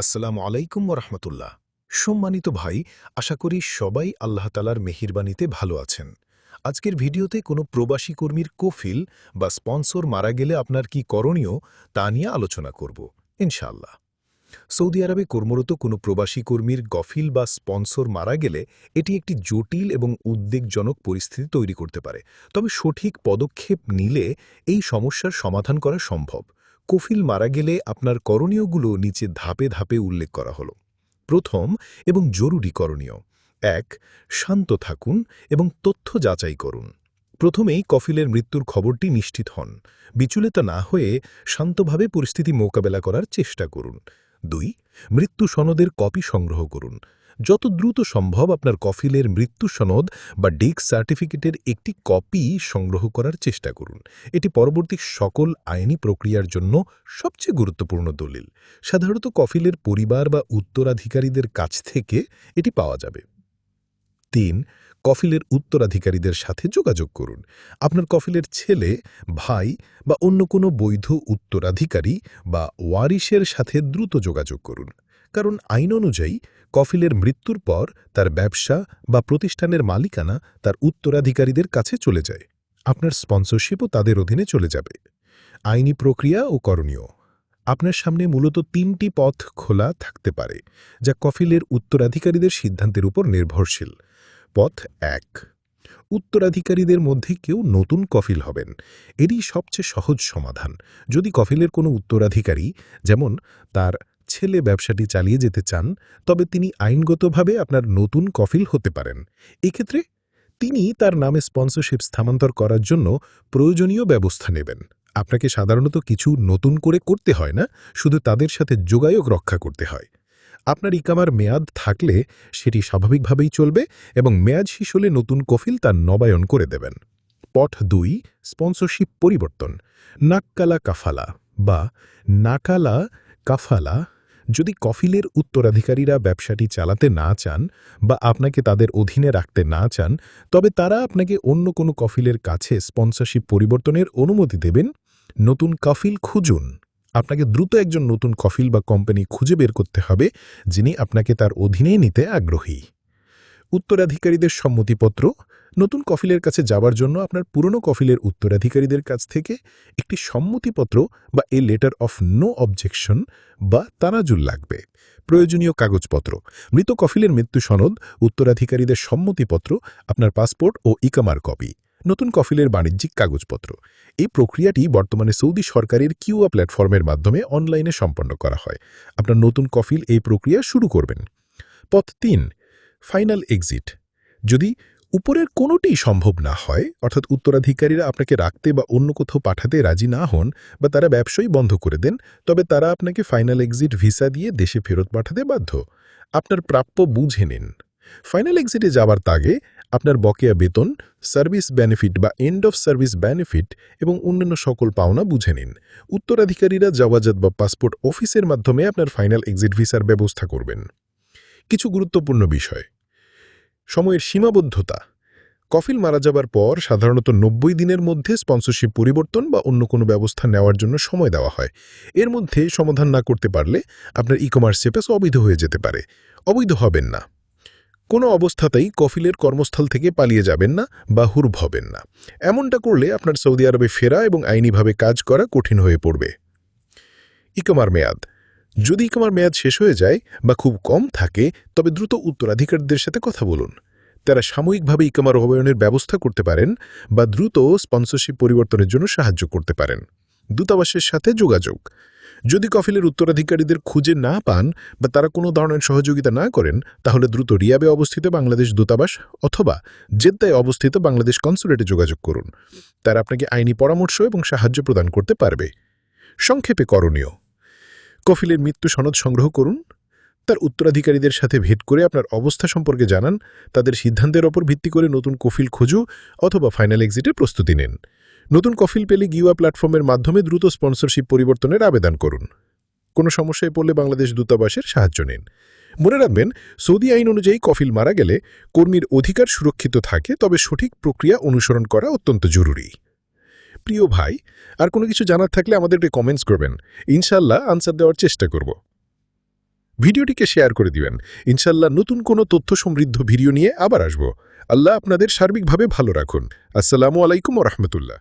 আসসালামু আলাইকুম রহমতুল্লাহ। সম্মানিত ভাই, আশা করি সবাই আল্লাহ তালার মেহিরবানিতে ভালো আছেন। আজকের ভিডিওতে কোনো প্রবাসী কর্মীর কোফিল বা স্পন্সর মারা গেলে আপনার কি করণীয় তা নিয়ে আলোচনা করব, ইনশাআল্লাহ। সৌদি আরবে কর্মরত কোনো প্রবাসী কর্মীর গফিল বা স্পন্সর মারা গেলে এটি একটি জটিল এবং উদ্বেগজনক পরিস্থিতি তৈরি করতে পারে। তবে সঠিক পদক্ষেপ নিলে এই সমস্যার সমাধান করা সম্ভব। কফিল মারা গেলে আপনার করণীয়গুলো নিচে ধাপে ধাপে উল্লেখ করা হলো। প্রথম এবং জরুরি করণীয়। এক, শান্ত থাকুন এবং তথ্য যাচাই করুন। প্রথমেই কফিলের মৃত্যুর খবরটি নিশ্চিত হন। বিচলিত না হয়ে শান্তভাবে পরিস্থিতি মোকাবেলা করার চেষ্টা করুন। দুই, মৃত্যু সনদের কপি সংগ্রহ করুন। যত দ্রুত সম্ভব আপনার কফিলের মৃত্যু সনদ বা ডিক সার্টিফিকেটের একটি কপি সংগ্রহ করার চেষ্টা করুন। এটি পরবর্তী সকল আইনি প্রক্রিয়ার জন্য সবচেয়ে গুরুত্বপূর্ণ দলিল। সাধারণত কফিলের পরিবার বা উত্তরাধিকারীদের কাছ থেকে এটি পাওয়া যাবে। তিন, কফিলের উত্তরাধিকারীদের সাথে যোগাযোগ করুন। আপনার কফিলের ছেলে, ভাই বা অন্য কোনো বৈধ উত্তরাধিকারী বা ওয়ারিশের সাথে দ্রুত যোগাযোগ করুন। কারণ আইন অনুযায়ী কফিলের মৃত্যুর পর তার ব্যবসা বা প্রতিষ্ঠানের মালিকানা তার উত্তরাধিকারীদের কাছে চলে যায়। আপনার স্পন্সরশিপও তাদের অধীনে চলে যাবে। আইনি প্রক্রিয়া ও করণীয়। আপনার সামনে মূলত তিনটি পথ খোলা থাকতে পারে, যা কফিলের উত্তরাধিকারীদের সিদ্ধান্তের উপর নির্ভরশীল। পথ এক, উত্তরাধিকারীদের মধ্যে কেউ নতুন কফিল হবেন। এরই সবচেয়ে সহজ সমাধান। যদি কফিলের কোনো উত্তরাধিকারী, যেমন তার ছেলে ব্যবসাটি চালিয়ে যেতে চান, তবে তিনি আইনগতভাবে আপনার নতুন কফিল হতে পারেন। এক্ষেত্রে তিনি তার নামে স্পন্সরশিপ স্থানান্তর করার জন্য প্রয়োজনীয় ব্যবস্থা নেবেন। আপনাকে সাধারণত কিছু নতুন করে করতে হয় না, শুধু তাদের সাথে যোগাযোগ রক্ষা করতে হয়। আপনার ইকামার মেয়াদ থাকলে সেটি স্বাভাবিকভাবেই চলবে এবং মেয়াদ শেষ হলে নতুন কফিল তার নবায়ন করে দেবেন। পথ দুই, স্পন্সরশিপ পরিবর্তন। নাক্কালা কাফালা বা নাকালা কাফালা যদি কফিলের উত্তরাধিকারীরা ব্যবসাটি চালাতে না চান বা আপনাকে তাদের অধীনে রাখতে না চান, তবে তারা আপনাকে অন্য কোনো কফিলের কাছে স্পন্সরশিপ পরিবর্তনের অনুমতি দেবেন। নতুন কফিল খুঁজুন। আপনাকে দ্রুত একজন নতুন কফিল বা কোম্পানি খুঁজে বের করতে হবে, যিনি আপনাকে তার অধীনে নিতে আগ্রহী। উত্তরাধিকারীদের সম্মতিপত্র, নতুন কফিলের কাছে যাবার জন্য আপনার পুরনো কফিলের উত্তরাধিকারীদের কাছ থেকে একটি সম্মতিপত্র বা a letter of no objection বা তানাজুল লাগবে। প্রয়োজনীয় কাগজপত্র, মৃত কফিলের মৃত্যু সনদ, উত্তরাধিকারীদের সম্মতিপত্র, আপনার পাসপোর্ট ও ইকামার কপি, নতুন কফিলের বাণিজ্যিক কাগজপত্র। এই প্রক্রিয়াটি বর্তমানে সৌদি সরকারের কিউআ প্ল্যাটফর্মের মাধ্যমে অনলাইনে সম্পন্ন করা হয়। আপনার নতুন কফিল এই প্রক্রিয়া শুরু করবেন। পথ তিন ফাইনাল এক্সিট। যদি উপরের কোনোটি সম্ভব না হয়, অর্থাৎ উত্তরাধিকারীরা আপনাকে রাখতে বা অন্য কোথাও পাঠাতে রাজি না হন বা তারা ব্যবসায়ী বন্ধ করে দেন, তবে তারা আপনাকে ফাইনাল এক্সিট ভিসা দিয়ে দেশে ফেরত পাঠাতে বাধ্য। আপনার প্রাপ্য বুঝে নিন। ফাইনাল এক্সিটে যাবার তাগে আপনার বকেয়া বেতন, সার্ভিস বেনিফিট বা এন্ড অফ সার্ভিস বেনিফিট এবং অন্যান্য সকল পাওনা বুঝে নিন। উত্তরাধিকারীরা জাওয়াজাত বা পাসপোর্ট অফিসের মাধ্যমে আপনার ফাইনাল এক্সিট ভিসার ব্যবস্থা করবেন। কিছু গুরুত্বপূর্ণ বিষয়। সময়ের সীমাবদ্ধতা। কফিল মারা যাবার পর সাধারণত নব্বই দিনের মধ্যে স্পন্সরশিপ পরিবর্তন বা অন্য কোনো ব্যবস্থা নেওয়ার জন্য সময় দেওয়া হয়। এর মধ্যে সমাধান না করতে পারলে আপনার ই কমার্স সেপেস অবৈধ হয়ে যেতে পারে। অবৈধ হবেন না। কোনো অবস্থাতেই কফিলের কর্মস্থল থেকে পালিয়ে যাবেন না বা হুরব হবেন না। এমনটা করলে আপনার সৌদি আরবে ফেরা এবং আইনিভাবে কাজ করা কঠিন হয়ে পড়বে। ইকমার মেয়াদ। যদি ইকমার মেয়াদ শেষ হয়ে যায় বা খুব কম থাকে, তবে দ্রুত উত্তরাধিকারীদের সাথে কথা বলুন। তারা সাময়িকভাবে ইকামার অবয়নের ব্যবস্থা করতে পারেন বা দ্রুত স্পন্সরশিপ পরিবর্তনের জন্য সাহায্য করতে পারেন। দূতাবাসের সাথে যোগাযোগ। যদি কফিলের উত্তরাধিকারীদের খুঁজে না পান বা তারা কোনো ধরনের সহযোগিতা না করেন, তাহলে দ্রুত রিয়াবে অবস্থিত বাংলাদেশ দূতাবাস অথবা জেদ্দায় অবস্থিত বাংলাদেশ কনসুলেটে যোগাযোগ করুন। তারা আপনাকে আইনি পরামর্শ এবং সাহায্য প্রদান করতে পারবে। সংক্ষেপে করণীয় কফিলের মৃত্যু সনদ সংগ্রহ করুন। তার উত্তরাধিকারীদের সাথে ভেট করে আপনার অবস্থা সম্পর্কে জানান, তাদের সিদ্ধান্তের ওপর ভিত্তি করে নতুন কফিল খুঁজু অথবা ফাইনাল এক্সিটের প্রস্তুতি নিন। নতুন কফিল পেলে গিওয়া প্ল্যাটফর্মের মাধ্যমে দ্রুত স্পন্সরশিপ পরিবর্তনের আবেদন করুন। কোনো সমস্যায় পড়লে বাংলাদেশ দূতাবাসের সাহায্য নিন। মনে রাখবেন, সৌদি আইন অনুযায়ী কফিল মারা গেলে কর্মীর অধিকার সুরক্ষিত থাকে, তবে সঠিক প্রক্রিয়া অনুসরণ করা অত্যন্ত জরুরি। প্রিয় ভাই, আর কোনো কিছু জানার থাকলে আমাদেরকে কমেন্টস করবেন। ইনশাল্লাহ আনসার দেওয়ার চেষ্টা করব। ভিডিওটিকে শেয়ার করে দিবেন। ইনশাল্লাহ নতুন কোনো তথ্য সমৃদ্ধ ভিডিও নিয়ে আবার আসব। আল্লাহ আপনাদের সার্বিকভাবে ভালো রাখুন। আসসালামু আলাইকুম রহমতুল্লাহ।